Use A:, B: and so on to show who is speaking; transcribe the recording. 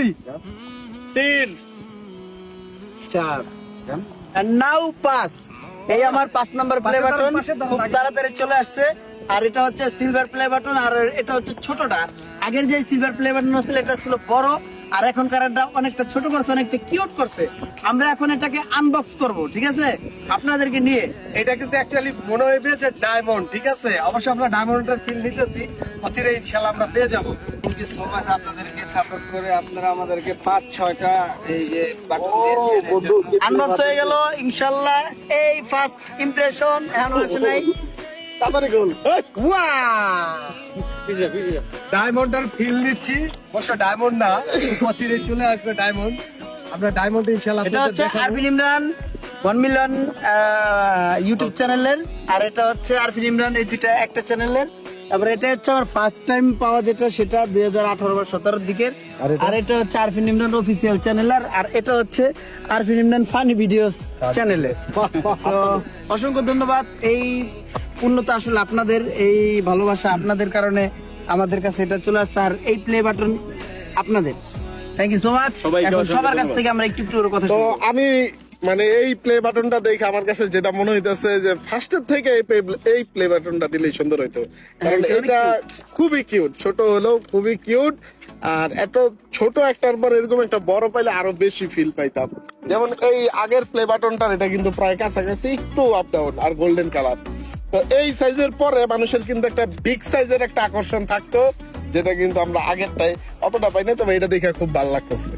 A: দুই
B: তিন।
A: চার।
C: নাও পাস এই আমার পাঁচ নাম্বার প্লে বাটন খুব তাড়াতাড়ি চলে আসছে। আর এটা হচ্ছে সিলভার প্লে বাটন আর এটা হচ্ছে ছোটটা। আগের যে সিলভার প্লে বাটন ছিল এটা ছিল বড়। আর এখনকার এটা অনেকটা ছোট করছে অনেকটা কিউট করছে। আমরা এখন এটাকে আনবক্স করব ঠিক আছে? আপনাদেরকে নিয়ে।
A: এটা কিন্তু অ্যাকচুয়ালি মনে হইবে যে ডায়মন্ড ঠিক আছে? অবশ্যই আমরা ডায়মন্ডের ফিল নিতেছি অচিরে ইনশাল্লাহ আমরা পেয়ে যাব। থ্যাংক ইউ সো মাচ আপনাদেরকে সাপোর্ট করে আপনারা আমাদেরকে পাঁচ ছয়টা এই যে বাটন দিয়েছেন।
C: আনবক্স হয়ে গেল ইনশাল্লাহ এই ফার্স্ট ইমপ্রেশন এখন আসে নাই।
B: তাড়াতাড়ি গোল
C: ওয়াও
A: ডায়মন্ডের ফিল নিচ্ছি অবশ্য ডায়মন্ড না। অচিরে চলে আসবে ডায়মন্ড আমরা ডায়মন্ড ইনশাল্লাহ
C: এটা হচ্ছে Arfin Imran one million YouTube চ্যানেলের আর এটা হচ্ছে আরফিন ইমরান এই দুইটা একটা চ্যানেলের তারপরে এটা হচ্ছে আমার ফার্স্ট টাইম পাওয়া যেটা সেটা দুই হাজার আঠারো বা সতেরোর দিকের। আর এটা? হচ্ছে আরফিন ইমরান অফিসিয়াল চ্যানেলের আর এটা হচ্ছে আরফিন ইমরান ফানি ভিডিওস চ্যানেলের অসংখ্য ধন্যবাদ। এই পূর্ণতা আসলে আপনাদের এই ভালোবাসা আপনাদের কারণে আমাদের কাছে এটা চলে আসছে। আর এই প্লে বাটন আপনাদের। থ্যাংক ইউ সো মাচ এখন সবার কাছ থেকে আমরা একটু একটু কথা
D: তো
C: শুনব।
D: আমি মানে এই প্লে বাটনটা দেখে আমার কাছে যেটা মনে হইতেছে যে ফার্স্টের থেকে এই এই প্লে বাটনটা দিলেই সুন্দর হইতো। কারণ
C: এটা
D: খুবই কিউট ছোট হলেও খুবই কিউট আর এত ছোট একটার পর এরকম একটা বড় পাইলে আরও বেশি ফিল পাইতাম। যেমন এই আগের প্লে বাটনটার এটা কিন্তু প্রায় কাছাকাছি একটু আপ ডাউন আর গোল্ডেন কালার তো এই সাইজের পরে মানুষের কিন্তু একটা বিগ সাইজের একটা আকর্ষণ থাকতো, যেটা কিন্তু আমরা আগেরটাই অতটা পাইনি, তবে এটা দেখে খুব ভালো লাগতেছে।